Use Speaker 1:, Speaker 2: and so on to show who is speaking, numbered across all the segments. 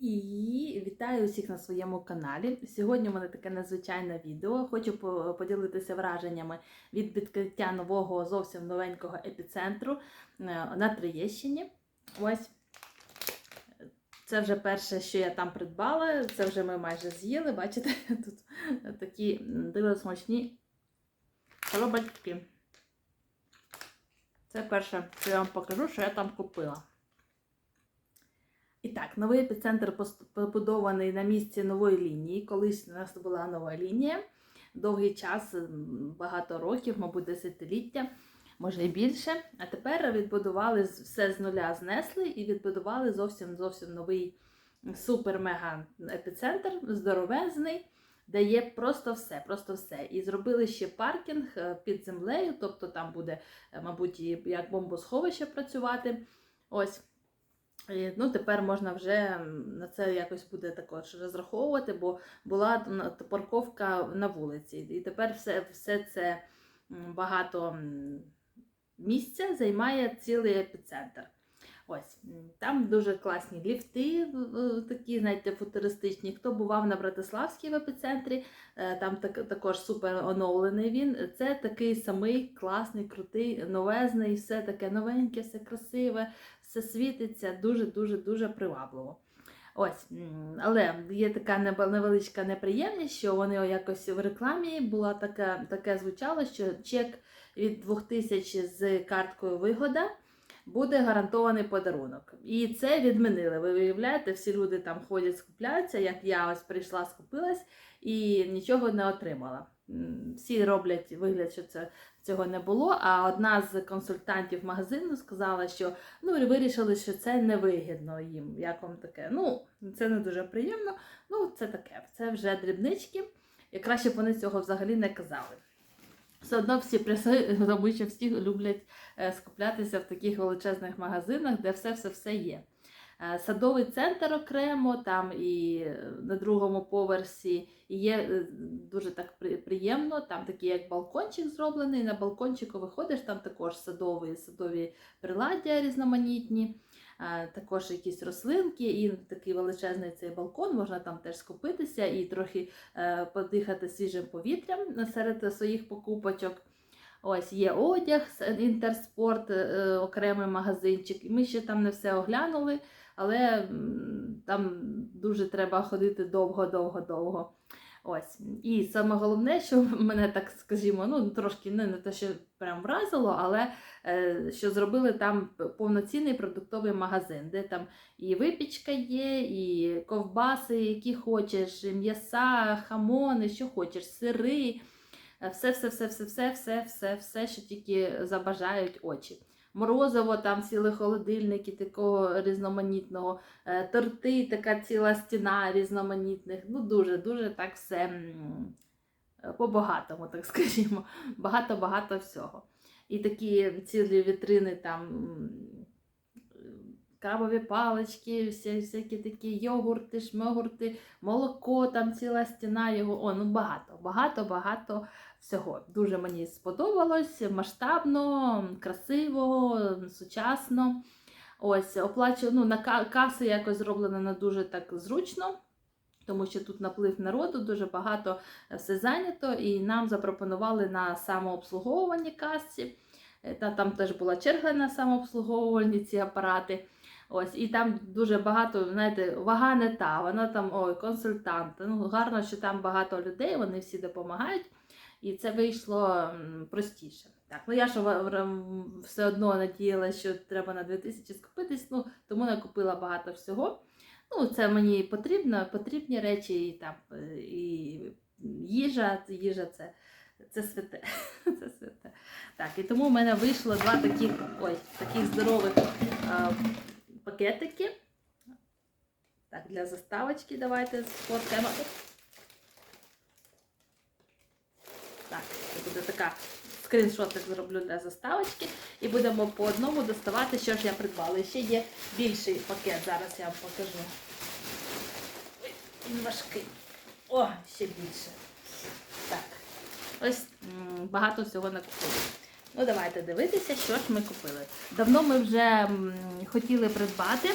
Speaker 1: І вітаю усіх на своєму каналі. Сьогодні у мене таке незвичайне відео. Хочу поділитися враженнями від відкриття нового зовсім новенького епіцентру е, на Троєщині. Ось це вже перше, що я там придбала. Це вже ми майже з'їли. Бачите, тут такі дуже смачні коробочки. Це перше, що я вам покажу, що я там купила. І так, новий епіцентр побудований на місці нової лінії. Колись у нас була нова лінія. Довгий час, багато років, мабуть, десятиліття, може і більше. А тепер відбудували все з нуля знесли і відбудували зовсім зовсім новий супер-мега епіцентр, здоровезний, де є просто все, просто все. І зробили ще паркінг е, під землею, тобто там буде, е, мабуть, як бомбосховище працювати. Ось. Ну, тепер можна вже на це якось буде також розраховувати, бо була парковка на вулиці. І тепер все, все це багато місця займає цілий епіцентр. Ось там дуже класні ліфти, такі, знаєте, футуристичні. Хто бував на Братиславській в епіцентрі, е, там так, також супер оновлений він. Це такий самий класний, крутий, новезний, все таке новеньке, все красиве все світиться дуже-дуже дуже привабливо. Ось, але є така невеличка неприємність, що вони якось в рекламі була така, таке звучало, що чек від 2000 з карткою вигода буде гарантований подарунок. І це відмінили. Ви виявляєте, всі люди там ходять, скупляються, як я ось прийшла, скупилась і нічого не отримала. Всі роблять вигляд, що це цього не було. А одна з консультантів магазину сказала, що ну вирішили, що це невигідно їм. Як вам таке? Ну, це не дуже приємно. Ну, це таке, це вже дрібнички. І краще б вони цього взагалі не казали. Все одно всі преси, тому всі люблять е, скуплятися в таких величезних магазинах, де все-все-все є. Е, Садовий центр окремо, там і е, на другому поверсі і є дуже так приємно. Там такий як балкончик зроблений. На балкончику виходиш, там також садові, садові приладдя різноманітні, також якісь рослинки, і такий величезний цей балкон, можна там теж скупитися і трохи е, подихати свіжим повітрям серед своїх покупочок. Ось є одяг, інтерспорт, е, окремий магазинчик. Ми ще там не все оглянули, але там дуже треба ходити довго-довго-довго. Ось. І саме головне, що мене так скажімо, ну трошки не, не те, що прям вразило, але е, що зробили там повноцінний продуктовий магазин, де там і випічка є, і ковбаси, які хочеш, м'яса, хамони, що хочеш, сири. Е, Все, все, все, все, все, все, все, все, що тільки забажають очі. Морозиво, там ціли холодильники такого різноманітного, е, торти, така ціла стіна різноманітних. Ну, дуже, дуже так все е, по-багатому, так скажімо. Багато-багато всього. І такі цілі вітрини там. Крабові палички, всякі такі йогурти, шмогурти, молоко, там ціла стіна його. О, ну багато, багато, багато всього. Дуже мені сподобалось, масштабно, красиво, сучасно. Ось, оплачу, ну, на каси якось зроблено на дуже так зручно, тому що тут наплив народу, дуже багато е, все зайнято, і нам запропонували на самообслуговуванні касі. Е, Та там теж була черга на самообслуговувальні ці апарати. Ось, і там дуже багато, знаєте, вага не та, вона там ой, консультант. Ну, гарно, що там багато людей, вони всі допомагають, і це вийшло простіше. Так, ну я ж все одно надіялася, що треба на 2000 скупитись, ну тому не купила багато всього. Ну, це мені потрібно, потрібні речі, і там е, і їжа, їжа це, це святе. це святе. Так, і тому в мене вийшло два таких, ой, таких здорових е, пакетики. Так, для заставочки давайте сфоткаємо. Так, це буде така скріншотик зроблю для заставочки. І будемо по одному доставати, що ж я придбала. І ще є більший пакет, зараз я вам покажу. Він важкий. О, ще більше. Так. Ось багато всього накупили. Ну, давайте дивитися, що ж ми купили. Давно ми вже хотіли придбати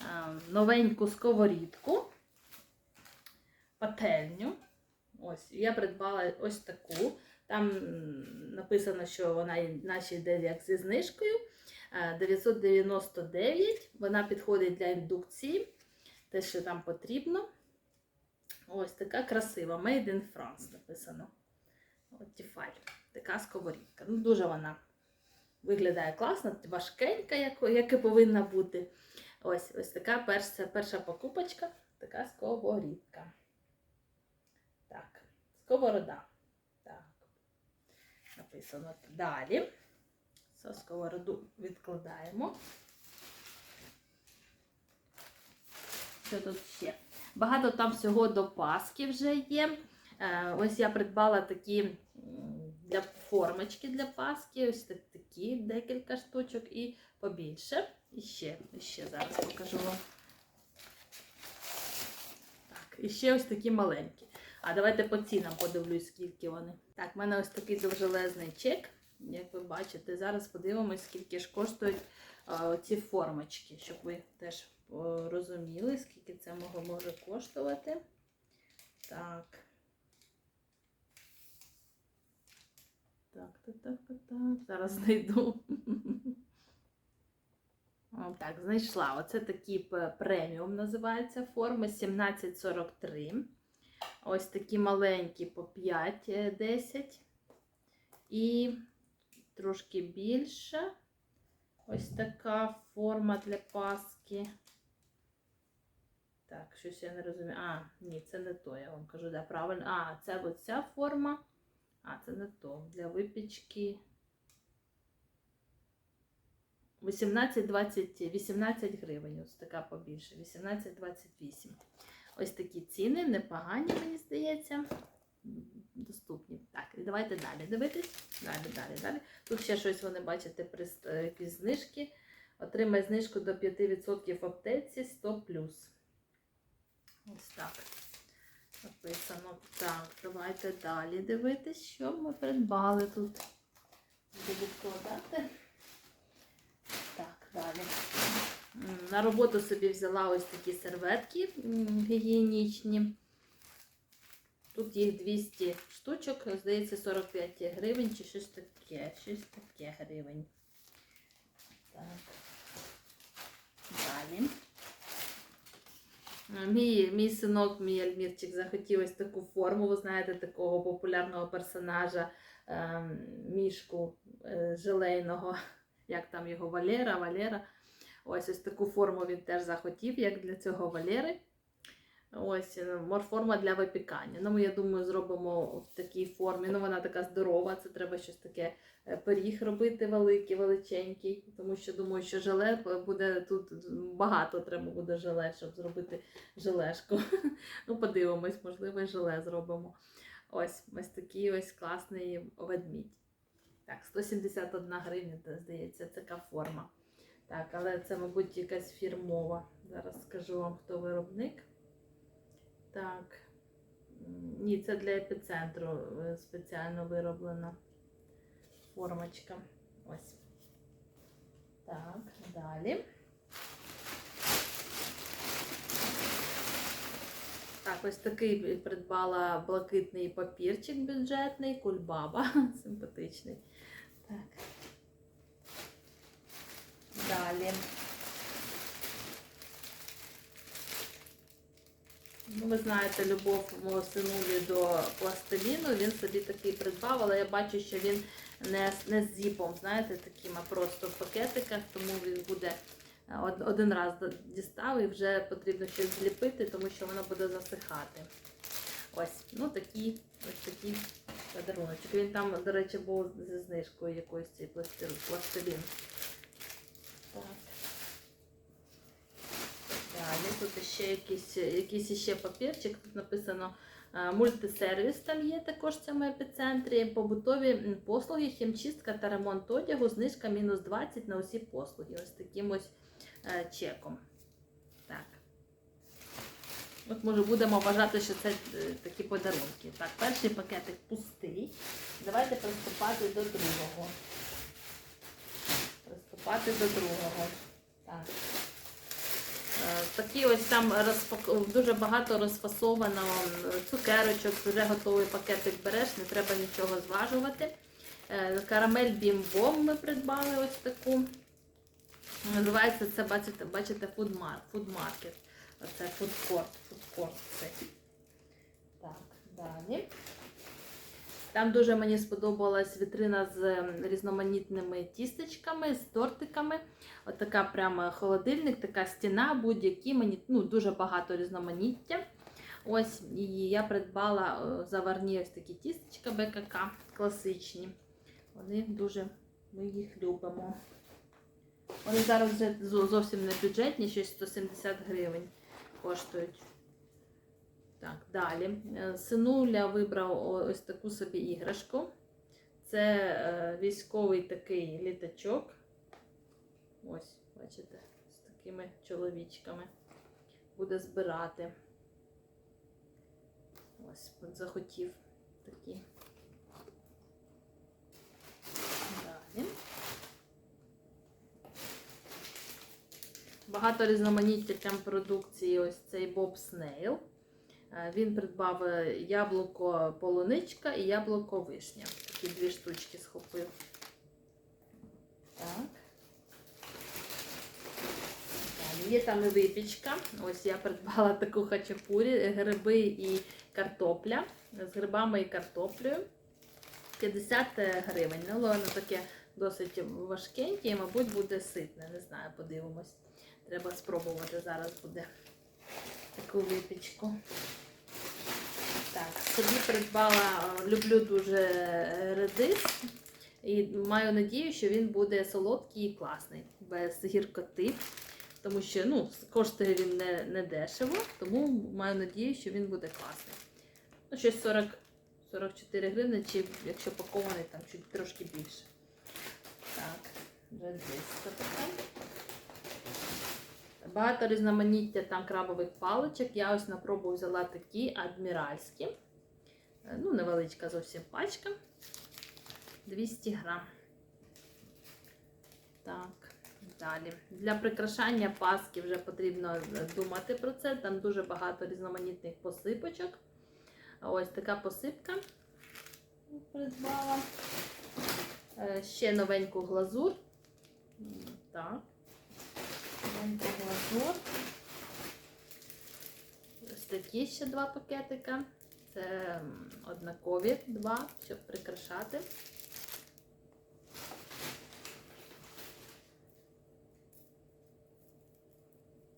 Speaker 1: ем, новеньку сковорідку, пательню. Ось, я придбала ось таку. Там написано, що вона і- наче йде як зі знижкою. Е, 999. Вона підходить для індукції. Те, що там потрібно. Ось така красива. Made in France написано. От Тіфаль. Така сковорідка. Ну, дуже вона виглядає класно, важкенька, як, як і повинна бути. Ось, ось така перша, перша покупочка, така сковорідка. Так, сковорода. Так. Написано далі. Це сковороду відкладаємо. Що тут ще? Багато там всього до Паски вже є. Е, Ось я придбала такі для формочки для Паски. Ось так- такі декілька штучок і побільше. І ще, ще зараз покажу вам. Так, і ще ось такі маленькі. А давайте по цінам подивлюсь, скільки вони. Так, в мене ось такий довжелезний чек. Як ви бачите, зараз подивимось, скільки ж коштують а, ці формочки, щоб ви теж розуміли, скільки це може коштувати. Так. Так, так, так, так, так. Зараз знайду. О, Так, знайшла. Оце такі преміум називається форми 1743. Ось такі маленькі по 5-10. І трошки більше. Ось така форма для паски. Так, щось я не розумію. А, ні, це не то, я вам кажу, да, правильно. А, це ось ця форма. А, це не то. Для випічки. 18-20, 18 гривень. Ось така побільше. 18-28. Ось такі ціни, непогані, мені здається. Доступні. Так, і давайте далі дивитись. Далі, далі, далі. Тут ще щось вони бачите, е, якісь знижки. Отримай знижку до 5% в аптеці 100 Ось так. Написано. Так, давайте далі дивитись, що ми придбали тут. Буду відкладати. Так, далі. На роботу собі взяла ось такі серветки гігієнічні. Тут їх 200 штучок, здається, 45 гривень чи щось таке. Щось таке гривень. Так. Далі. А, Мій, мій синок, мій Альмірчик, захотів ось таку форму, ви знаєте, такого популярного персонажа ем, мішку е, желейного, як там його Валера, Валера. Ось ось таку форму він теж захотів, як для цього Валери. Ось е, морформа для випікання. Ну, ми, я думаю, зробимо в такій формі. Ну, вона така здорова, це треба щось таке е, пиріг робити великий, величенький. Тому що думаю, що желе буде тут багато треба буде желе, щоб зробити желешку. Ну, подивимось, можливо, і желе зробимо. Ось ось такий ось класний ведмідь. Так, 171 гривня, здається, така форма. Так, але це, мабуть, якась фірмова. Зараз скажу вам, хто виробник. Так. Ні, це для епіцентру е, спеціально вироблена формочка. Ось. Так, далі. Так, ось такий придбала блакитний папірчик бюджетний, кульбаба, симпатичний. Так. Далі. Ну, ви знаєте, любов мого синулі до пластиліну. Він собі такий придбав, але я бачу, що він не, не з зіпом, знаєте, таким, а просто в пакетиках, тому він буде е, один раз дістав і вже потрібно щось зліпити, тому що воно буде засихати. Ось, ну такі, ось такі подаруночок. Він там, до речі, був зі знижкою якоюсь цей пластилін. Так. Далі тут ще якийсь, якийсь ще папірчик. Тут написано е, мультисервіс. Там є також в цьому епіцентрі. Побутові послуги, хімчистка та ремонт одягу, знижка мінус 20 на усі послуги. Ось таким ось е, чеком. Так. От може будемо вважати, що це е, такі подарунки. Так, перший пакетик пустий. Давайте приступати до другого. Приступати до другого. Так. Е, такі ось там дуже багато розфасовано цукерочок, вже готовий пакетик береш, не треба нічого зважувати. Е, Карамель бімбом ми придбали ось таку. Називається це, бачите, бачите, фудмар, фудмаркет. Оце фудкорт, фудкорт. Так, далі. Там дуже мені сподобалась вітрина з ем, різноманітними тістечками, з тортиками. От така прямо холодильник, така стіна, будь-які. Мені ну, дуже багато різноманіття. Ось, і я придбала е, заварні ось такі тістечка БКК, класичні. Вони дуже, ми їх любимо. Вони зараз вже зовсім не бюджетні, щось 170 гривень коштують. Так, далі. Е, Синуля вибрав ось таку собі іграшку. Це е, військовий такий літачок. Ось, бачите, з такими чоловічками. Буде збирати. Ось, от захотів такі. Далі. Багато різноманіття продукції. Ось цей Боб Снейл. Е, Він придбав е, яблуко полуничка і яблуко вишня. Такі дві штучки схопив. Так. Є там і випічка. Ось я придбала таку хачапурі, гриби і картопля. З грибами і картоплею. 50 гривень. Ну, воно таке досить важкеньке і, мабуть, буде ситне. Не знаю, подивимось. Треба спробувати зараз буде таку випічку. Так, собі придбала, е, люблю дуже е, редис. І маю надію, що він буде солодкий і класний, без гіркоти. Тому що ну, коштує він не, не дешево, тому маю надію, що він буде класний. Ну, щось 40, 44 гривні, чи якщо пакований, там чуть трошки більше. Так, редис таке. Багато різноманіття там крабових паличок. Я ось на пробу взяла такі адміральські. Е, Ну, невеличка зовсім пачка. 200 грам. Так, далі. Для прикрашання паски вже потрібно е, думати про це. Там дуже багато різноманітних посипочок. Ось така посипка придбала. Е, Ще новеньку глазур. Так. Новеньку. Ось такі ще два пакетика. Це однакові два, щоб прикрашати.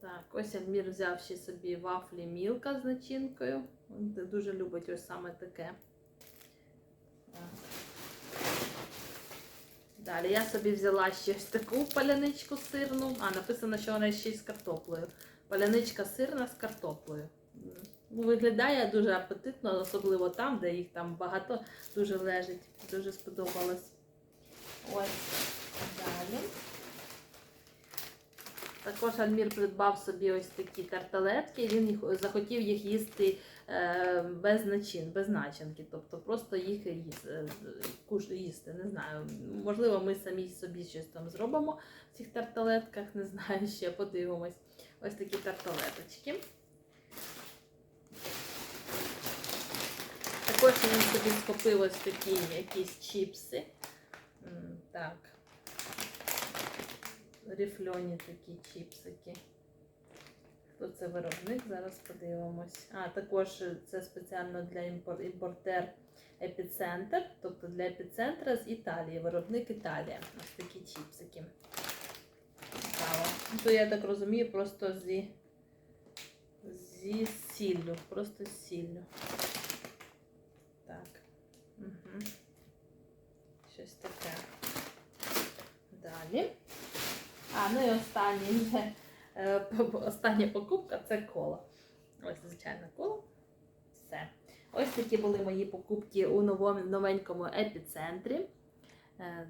Speaker 1: Так, ось Ельмір взяв ще собі вафлі мілка з начинкою. Він дуже любить ось саме таке. Далі я собі взяла ще ось таку паляничку сирну. А, написано, що вона ще й з картоплею. Паляничка сирна з картоплею. Виглядає дуже апетитно, особливо там, де їх там багато дуже лежить. Дуже сподобалось. Ось далі. Також Альмір придбав собі ось такі тарталетки. Він захотів їх їсти без начин, без начинки. Тобто просто їх е, їсти. Не знаю. Можливо, ми самі собі щось там зробимо в цих тарталетках. Не знаю, ще подивимось. Ось такі тарталеточки. Також він собі схопив ось такі якісь чіпси. Так. Ріфльоні такі чіпсики. Хто це виробник? Зараз подивимось. А, також це спеціально для імпор- імпортер епіцентр, тобто для епіцентра з Італії. Виробник Італія. Ось такі чіпсики. Цікаво. Ну, То я так розумію, просто зі, зі сіллю. Просто з сіллю. Так. Угу. Щось таке. Далі. А, ну і е, п- остання покупка це кола. Ось, звичайно, кола. Все. Ось такі були мої покупки у новому новенькому епіцентрі. Е,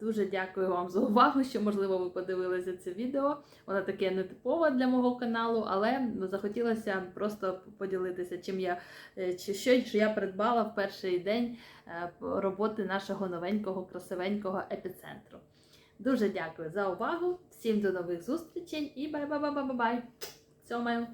Speaker 1: Дуже дякую вам за увагу, що, можливо, ви подивилися це відео. Воно таке нетипове для мого каналу, але ну, захотілося просто поділитися, чим я е, чи що, що я придбала в перший день е, роботи нашого новенького красивенького епіцентру. Дуже дякую за увагу. Всім до нових зустрічей і бай-бай-бай-бай-бай! Цьомаю.